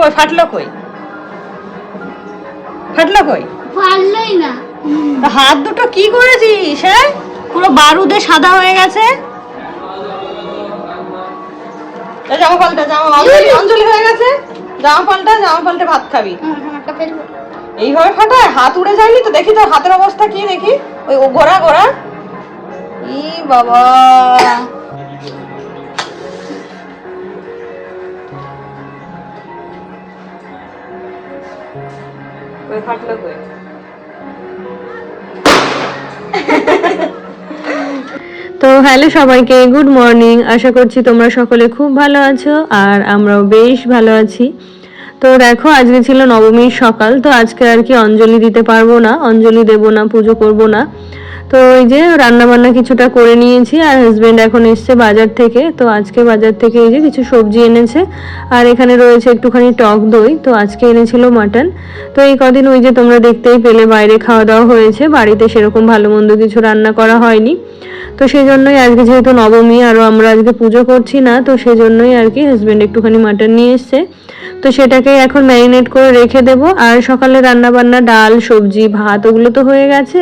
কই ফাটলো কই? ফাটলো কই? পারলই না। হাত দুটো কি করেছিস হ্যাঁ? পুরো বারুদে সাদা হয়ে গেছে। জামা পাল্টা জামা অঞ্জলি অঞ্জলি হয়ে গেছে। জামা পাল্টা জামা পাল্টে ভাত খাবি। এইভাবে ফাটায়? হাত উড়ে যায়নি তো? দেখি তোর হাতের অবস্থা কি দেখি। ওই গোড়া গোড়া। ই বাবা। কই ফাটলো কই তো হ্যালো সবাইকে, গুড মর্নিং। আশা করছি তোমরা সকলে খুব ভালো আছো আর আমরাও বেশ ভালো আছি। তো দেখো, আজকে ছিল নবমীর সকাল, তো আজকে আর কি অঞ্জলি দিতে পারব না, অঞ্জলি দেব না, পুজো করব না। তো ওই যে রান্না বান্না কিছুটা করে নিয়েছি আর হাজব্যান্ড এখন এসছে বাজার থেকে। তো আজকে বাজার থেকে এই যে কিছু সবজি এনেছে। আর এখানে রয়েছে একটুখানি টক দই, তো আজকে এনেছিল মাটন। তো এই কদিন ওই যে তোমরা দেখতেই পেলে বাইরে খাওয়া দাওয়া হয়েছে, বাড়িতে সেরকম ভালো মন্দ কিছু রান্না করা হয়নি। তো সেই জন্যই আজকে যেহেতু নবমী আরও আমরা আজকে পুজো করছি না, তো সেই জন্যই আর কি হাজব্যান্ড একটুখানি মাটন নিয়ে এসছে। তো সেটাকে এখন ম্যারিনেট করে রেখে দেবো। আর সকালে রান্না বান্না ডাল, সবজি, ভাত, ওগুলো তো হয়ে গেছে।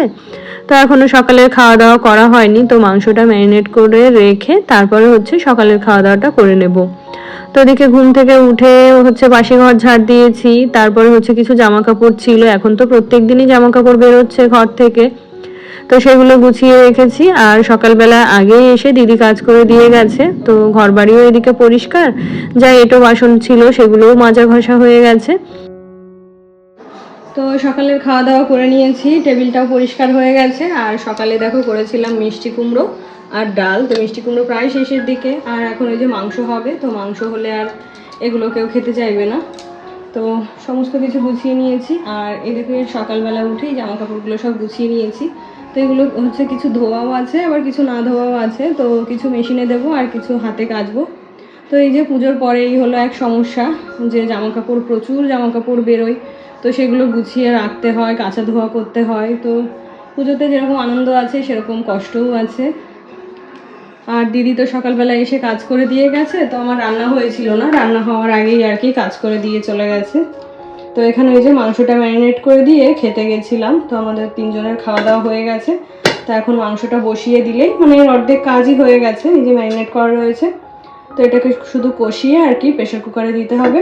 তো এখনও সকালের খাওয়া দাওয়া করা হয়নি, তো মাংসটা ম্যারিনেট করে রেখে তারপরে হচ্ছে সকালের খাওয়া দাওয়াটা করে নেব। তো ওদিকে ঘুম থেকে উঠে হচ্ছে বাসি ঘর ঝাড় দিয়েছি, তারপরে হচ্ছে কিছু জামা কাপড় ছিল। এখন তো প্রত্যেক দিনই জামা কাপড় বেরোচ্ছে ঘর থেকে। তো সেগুলো গুছিয়ে রেখেছি। আর সকালবেলা আগেই এসে দিদি কাজ করে দিয়ে গেছে। তো ঘর বাড়িও এদিকে পরিষ্কার। যা এটো বাসন ছিল, সেগুলোও মাজা ঘষা হয়ে গেছে। তো সকালের খাওয়া দাওয়া করে নিয়েছি। টেবিলটাও পরিষ্কার হয়ে গেছে। আর সকালে দেখো করেছিলাম মিষ্টি কুমড়ো আর ডাল। তো মিষ্টি কুমড়ো প্রায় শেষের দিকে। আর এখন ওই যে মাংস হবে। তো মাংস হলে আর এগুলো কেউ খেতে চাইবে না। তো সমস্ত কিছু গুছিয়ে নিয়েছি। আর এদিকে সকালবেলা উঠেই জামা কাপড়গুলো সব গুছিয়ে নিয়েছি। তো এগুলো হচ্ছে কিছু ধোয়াও আছে, আবার কিছু না ধোয়াও আছে। তো কিছু মেশিনে দেবো আর কিছু হাতে কাচবো। তো এই যে পুজোর পরেই হলো এক সমস্যা যে জামা কাপড় প্রচুর জামা কাপড় বেরোয়। তো সেগুলো গুছিয়ে রাখতে হয়, কাঁচা ধোয়া করতে হয়। তো পুজোতে যেরকম আনন্দ আছে, সেরকম কষ্টও আছে। আর দিদি তো সকালবেলা এসে কাজ করে দিয়ে গেছে, তো আমার রান্না হয়েছিল না। রান্না হওয়ার আগেই আর কি কাজ করে দিয়ে চলে গেছে। তো এখানে ওই যে মাংসটা ম্যারিনেট করে দিয়ে খেতে গেছিলাম। তো আমাদের তিনজনের খাওয়া দাওয়া হয়ে গেছে। তো এখন মাংসটা বসিয়ে দিলেই মানে অর্ধেক কাজই হয়ে গেছে, এই যে ম্যারিনেট করা রয়েছে। তো এটাকে শুধু কষিয়ে আর কি প্রেশার কুকারে দিতে হবে।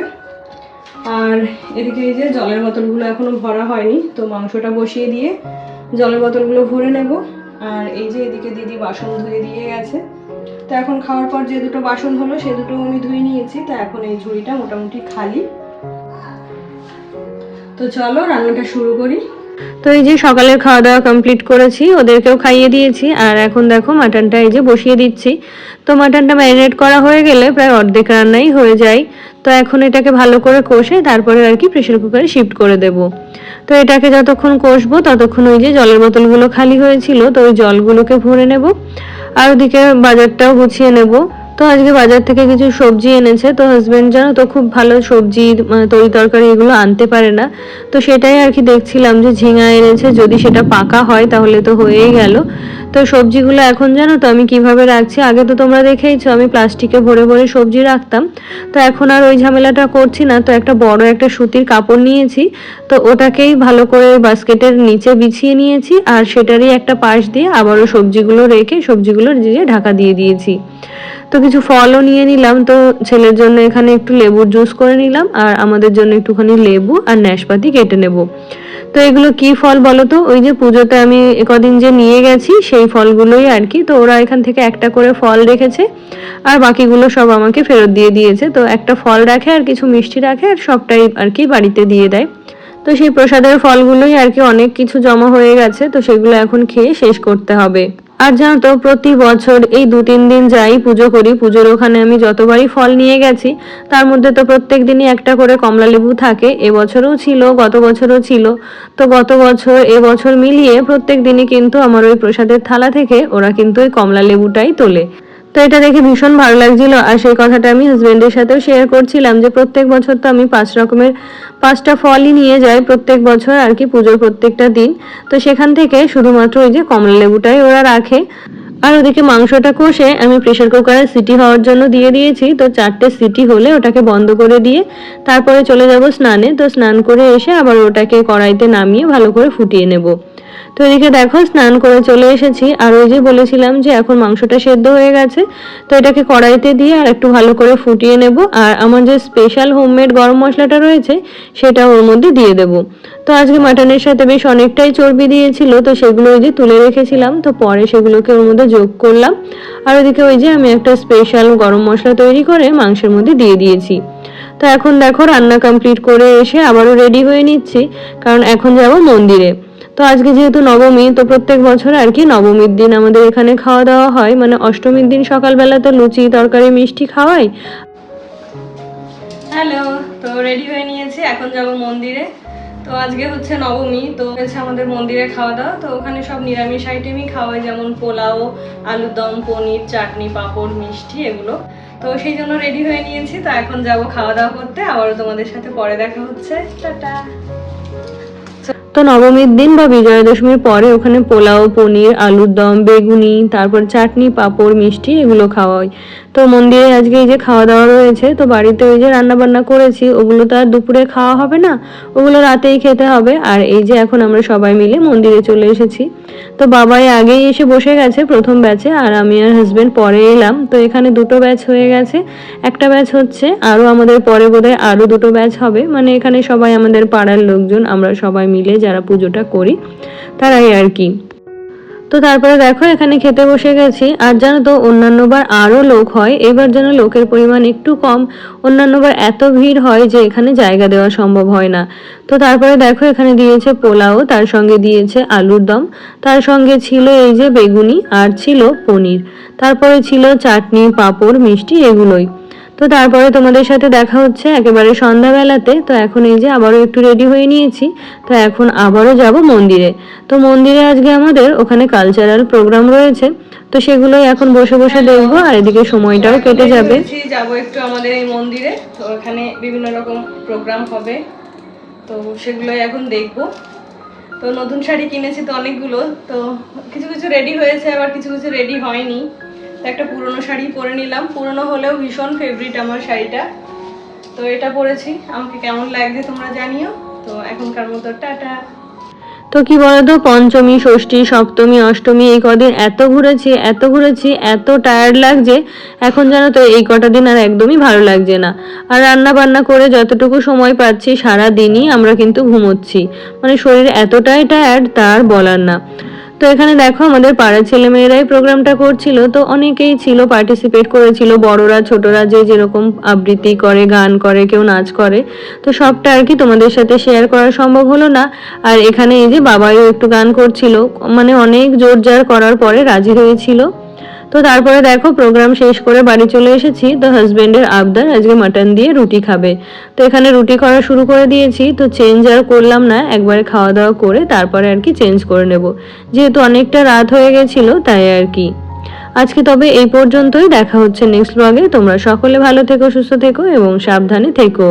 আর এদিকে এই যে জলের বোতলগুলো এখনও ভরা হয়নি, তো মাংসটা বসিয়ে দিয়ে জলের বোতলগুলো ভরে নেব। আর এই যে এদিকে দিদি বাসন ধুয়ে দিয়ে গেছে। তো এখন খাওয়ার পর যে দুটো বাসন হলো, সে দুটো আমি ধুয়ে নিয়েছি। তো এখন এই ঝুড়িটা মোটামুটি খালি। তো চলো রান্নাটা শুরু করি। তো এই যে সকালের খাওয়া দাওয়া কমপ্লিট করেছি, ওদেরকেও খাইয়ে দিয়েছি, আর এখন দেখো মাটনটা এই যে বসিয়ে দিচ্ছি। তো মাটনটা ম্যারিনেট করা হয়ে গেলে প্রায় অর্ধেক রান্নাই হয়ে যায়। তো এখন এটাকে ভালো করে কষে তারপরে আর কি প্রেশার কুকারে শিফট করে দেব। তো এটাকে যতক্ষণ কষবো ততক্ষণ ওই যে জলের বোতলগুলো খালি হয়েছিল, তো ওই জলগুলোকে ভরে নেব। আর ওদিকে বাজারটাও গুছিয়ে নেব। তো আজকে বাজার থেকে কিছু সবজি এনেছে, তো হাজবেন্ড জানো তো খুব ভালো সবজি মানে তরি তরকারি এগুলো আনতে পারে না। তো সেটাই আর কি দেখছিলাম যে ঝিঙা এনেছে, যদি সেটা পাকা হয় তাহলে তো হয়েই গেল। তো সবজিগুলো এখন জানো তো আমি কীভাবে রাখছি? আগে তো তোমরা দেখেইছো আমি প্লাস্টিকে ভরে ভরে সবজি রাখতাম। তো এখন আর ওই ঝামেলাটা করছি না। তো একটা বড় একটা সুতির কাপড় নিয়েছি, তো ওটাকেই ভালো করে বাস্কেটের নিচে বিছিয়ে নিয়েছি, আর সেটারই একটা পাশ দিয়ে আবারও সবজিগুলো রেখে সবজিগুলো দিয়ে ঢাকা দিয়ে দিয়েছি। তো কিছু ফলও নিয়ে নিলাম। তো ছেলের জন্য এখানে একটু লেবুর জুস করে নিলাম আর আমাদের জন্য একটুখানি লেবু আর নাশপাতি কেটে নেব। তো এগুলো কি ফল বলো তো? ওই যে পুজোতে আমি কদিন যে নিয়ে গেছি সেই ফলগুলোই আর কি। তো ওরা এখান থেকে একটা করে ফল রেখেছে আর বাকিগুলো সব আমাকে ফেরত দিয়ে দিয়েছে। তো একটা ফল রাখে আর কিছু মিষ্টি রাখে আর সবটাই আর কি বাড়িতে দিয়ে দেয়। তো সেই প্রসাদের ফলগুলোই আর কি অনেক কিছু জমা হয়ে গেছে। তো সেগুলো এখন খেয়ে শেষ করতে হবে। আর জানো তো, প্রতি বছর এই দু তিন দিন যাই পুজো করি। পুজোর ওখানে আমি যতবারই ফল নিয়ে গেছি, তার মধ্যে তো প্রত্যেক দিনই একটা করে কমলা লেবু থাকে। এবছরও ছিল, গত বছরও ছিল। তো গত বছর, এবছর মিলিয়ে প্রত্যেক দিনই কিন্তু আমার ওই প্রসাদের থালা থেকে ওরা কিন্তু ওই কমলা লেবুটাই তোলে। তো এটা দেখে ভীষণ ভালো লাগছিল। আর সেই কথাটা আমি হাজবেন্ডের সাথেও শেয়ার করছিলাম যে প্রত্যেক বছর তো আমি পাঁচ রকমের, পাঁচটা ফলই নিয়ে যাই প্রত্যেক বছর আর কি, পুজোর প্রত্যেকটা দিন। তো সেখান থেকে শুধুমাত্র ওই যে কমলা লেবুটাই ওরা রাখে। আর ওদিকে মাংসটা কষে আমি প্রেশার কুকারে সিটি হওয়ার জন্য দিয়ে দিয়েছি। তো চারটে সিটি হলে ওটাকে বন্ধ করে দিয়ে তারপরে চলে যাব স্নানে। তো স্নান করে এসে আবার ওটাকে কড়াইতে নামিয়ে ভালো করে ফুটিয়ে নেব। তো এদিকে দেখো, স্নান করে চলে এসেছি। আর ওই যে বলেছিলাম যে এখন মাংসটা সেদ্ধ হয়ে গেছে, তো এটাকে কড়াইতে দিয়ে আর একটু ভালো করে ফুটিয়ে নেব। আর আমার যে স্পেশাল হোমমেড গরম মশলাটা রয়েছে, সেটা ওর মধ্যে দিয়ে দেব। তো আজকে মাটনের সাথে বেশ অনেকটাই চর্বি দিয়েছিল, তো সেগুলো ওই যে তুলে রেখেছিলাম, তো পরে সেগুলোকে ওর মধ্যে যোগ করলাম। আর ওইদিকে ওই যে আমি একটা স্পেশাল গরম মশলা তৈরি করে মাংসের মধ্যে দিয়ে দিয়েছি। তো এখন দেখো, রান্না কমপ্লিট করে এসে আবারও রেডি হয়ে নিচ্ছি, কারণ এখন যাব মন্দিরে। তো আজকে যেহেতু নবমী, তো প্রত্যেক বছর আর কি নবমীর দিন আমাদের এখানে খাওয়া দাওয়া হয়। মানে অষ্টমীর দিন সকালবেলা তো লুচি, তরকারি, মিষ্টি খাওয়াই। হ্যালো, তো রেডি হয়ে নিয়েছি, এখন যাব মন্দিরে। তো আজকে হচ্ছে নবমী, তো হচ্ছে আমাদের মন্দিরে খাওয়া দাওয়া। তো ওখানে সব নিরামিষ আইটেমই খাওয়াই যেমন পোলাও, আলুর দম, পনির, চাটনি, পাঁপড়, মিষ্টি, এগুলো। তো সেই জন্য রেডি হয়ে নিয়েছি, তো এখন যাব খাওয়া দাওয়া করতে। আবারও তোমাদের সাথে পরে দেখা হচ্ছে। টাটা। তো নবমীর দিন বা বিজয়া দশমীর পরে ওখানে পোলাও, পনির, আলুর দম, বেগুনি, তারপর চাটনি, পাঁপড়, মিষ্টি এগুলো খাওয়া হয়। তো মন্দিরে আজকে এই যে খাওয়া দাওয়া রয়েছে, তো বাড়িতে ওই যে রান্না বান্না করেছি, ওগুলো তো আর দুপুরে খাওয়া হবে না, ওগুলো রাতেই খেতে হবে। আর এই যে এখন আমরা সবাই মিলে মন্দিরে চলে এসেছি। তো বাবাই আগেই এসে বসে গেছে প্রথম ব্যাচে, আর আমি আর হাজবেন্ড পরে এলাম। তো এখানে দুটো ব্যাচ হয়ে গেছে। একটা ব্যাচ হচ্ছে আরও আমাদের পরে বোধহয় আরও দুটো ব্যাচ হবে। মানে এখানে সবাই আমাদের পাড়ার লোকজন, আমরা সবাই মিলে যারা পুজোটা করি, তারাই আর কি। তো তারপরে দেখো, এখানে খেতে বসে গেছি। আর জানো তো, অন্যান্যবার আরও লোক হয়। এবার যেন লোকের পরিমাণ একটু কম, অন্যান্যবার এত ভিড় হয় যে এখানে জায়গা দেওয়া সম্ভব হয় না। তো তারপরে দেখো, এখানে দিয়েছে পোলাও, তার সঙ্গে দিয়েছে আলুর দম, তার সঙ্গে ছিল এই যে বেগুনি, আর ছিল পনির। তারপরে ছিল চাটনি, পাঁপড়, মিষ্টি, এগুলোই। তো তারপরে তোমাদের সাথে দেখা হচ্ছে একেবারে সন্ধ্যাবেলাতে। তো এখন এই যে আবারও একটু রেডি হয়ে নিয়েছি। তো এখন আবারও যাব মন্দিরে। তো মন্দিরে আজকে আমাদের ওখানে কালচারাল প্রোগ্রাম রয়েছে। তো সেগুলোই এখন বসে বসে দেখব আর এদিকে সময়টাও কেটে যাবে। যাব একটু আমাদের এই মন্দিরে। তো ওখানে বিভিন্ন রকম প্রোগ্রাম হবে। তো সেগুলোই এখন দেখব। তো নতুন শাড়ি কিনেছি তো অনেকগুলো। তো কিছু কিছু রেডি হয়েছে আবার কিছু কিছু রেডি হয়নি। একটা পুরনো শাড়ি পরে নিলাম। পুরনো হলেও ভীষণ ফেভারিট আমার শাড়িটা। তো এটা পরেছি। আমাকে কেমন লাগছে তোমরা জানিও। তো এখনকার মতো টাটা। তো কি বলতো, পঞ্চমী, ষষ্ঠী, সপ্তমী, অষ্টমী এই কদিন এত ঘুরেছি এত ঘুরেছি, এত টায়ার্ড লাগছে। এখন জানো তো, এই কটা দিন আর একদমই ভালো লাগছে না। আর রান্না বান্না করে যতটুকু সময় পাচ্ছি সারা দিনই আমরা কিন্তু ঘুমোচ্ছি। মানে শরীর এতটাই টায়ার্ড তার বলার না। তো এখানে দেখো আমাদের পাড়ার ছেলেমেয়েরাই প্রোগ্রামটা করছিল, তো অনেকেই ছিল পার্টিসিপেট করেছিল, বড়রা, ছোটরা যে যেরকম আবৃত্তি করে, গান করে, কেউ নাচ করে। তো সবটা আর কি তোমাদের সাথে শেয়ার করা সম্ভব হলো না। আর এখানে এই যে বাবাইও একটু গান করছিল মানে অনেক জোর জার করার পরে রাজি হয়েছিল। তো তারপরে দেখো প্রোগ্রাম শেষ করে বাড়ি চলে এসেছি। তো হাজবেন্ডের আবদার, আজকে মাটন দিয়ে রুটি খাবে। তো এখানে রুটি করা শুরু করে দিয়েছি। তো চেঞ্জ আর করলাম না, একবারে খাওয়া দাওয়া করে তারপরে আর কি চেঞ্জ করে নেব। যেহেতু অনেকটা রাত হয়ে গেছিল, তাই আর কি। আজকে তবে এই পর্যন্তই, দেখা হচ্ছে নেক্সট ব্লগে তোমরা সকলে ভালো থেকো, সুস্থ থেকো এবং সাবধানে থেকো।